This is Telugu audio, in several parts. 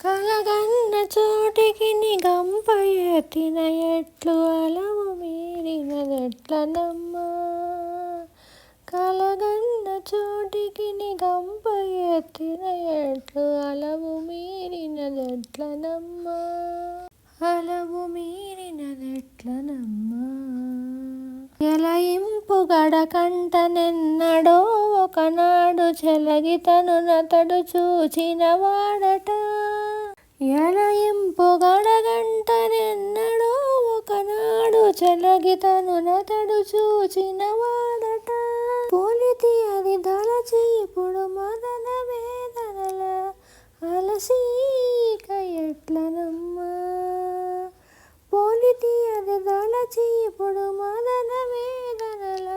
కలగన్న చోటికి గంపయతిన ఎట్లు అలవు మీరినదెట్లనమ్మా కలగన్న చోటికి నిగంప ఎత్తిన ఎట్లు అలవు మీరినదెట్లనమ్మా అలవు మీరినదెట్లనమ్మా ఎలయింపు గడకంట నిన్నడో ఒకనాడు చెలగితను నతడు చూచిన వాడట. ఎలయం గడగంట ఒకనాడు చెలగితను నతడు చూచిన వాడట. పోలితి అది దళచి ఇప్పుడు మదన వేదనల. అలసీక ఎట్లనమ్మా? పోలితి అది దళచి ఇప్పుడు మదన వేదనల.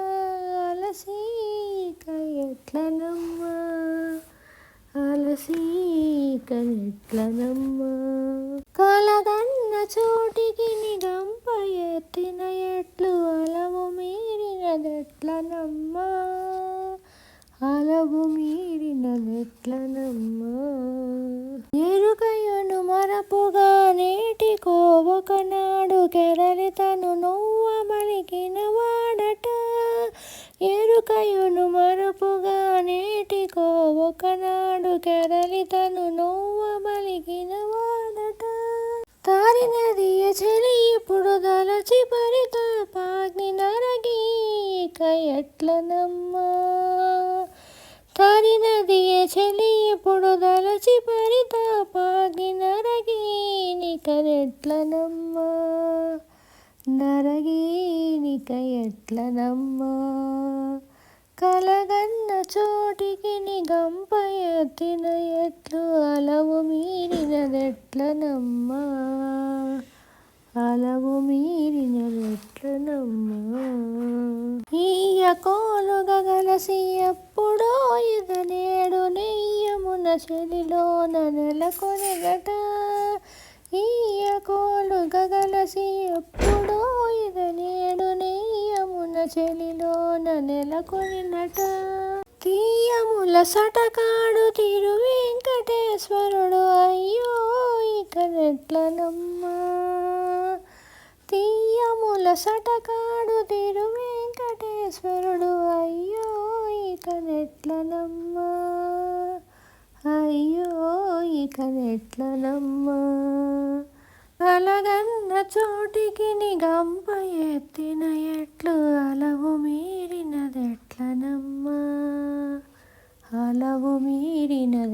అలసీక ఎట్లనమ్మా? అలసీక ఎట్లనమ్మా కలగన్న చోటికి నిగంప ఎత్తిన ఎట్లు అలవు మీరినదెట్లనమ్మా. అలవు మీరినదెట్లనమ్మా. ఎరుకయును మరపుగా నేటి కోవకనాడు కెరలి తను నొవ్వ మలికిన వాడట. ఎరుకయును మరపు ఎట్లనమ్మా? తారినది చెలి ఇప్పుడు దలచి పరితాపాగిన నరగీనిక ఎట్లనమ్మా? నరగీనిక ఎట్లనమ్మా? కలగన్న చోటికి నిగంప ఎత్తిన ఎట్లు అలవు మీరినదెట్లనమ్మా? అలవు మీరినదెట్లనమ్మా ఈయ కోలుగా గలసి ఎప్పుడో ఇద నేడు నెయ్యమున చెలిలోన నెలకొనగట ఈయ కోలుగా గలసి ఎప్పుడో ఇద నేడు నెయ్యమున చెలిలోన నెలకొనినట తీయముల సటకాడు తిరు వెంకటేశ్వరుడు అయ్యో ఇక నెట్లనమ్మా తీయముల సటకాడు తిరు వెంకటేశ్వరుడు. అయ్యో ఇక నెట్లనమ్మా. అయ్యో ఇక నెట్లనమ్మా. కలగన్న చోటికి నిగంప ఎత్తిన ఎట్లు అలవు మీరినదెట్లనమ్మా అలవు మీరినదెట్లనమ్మా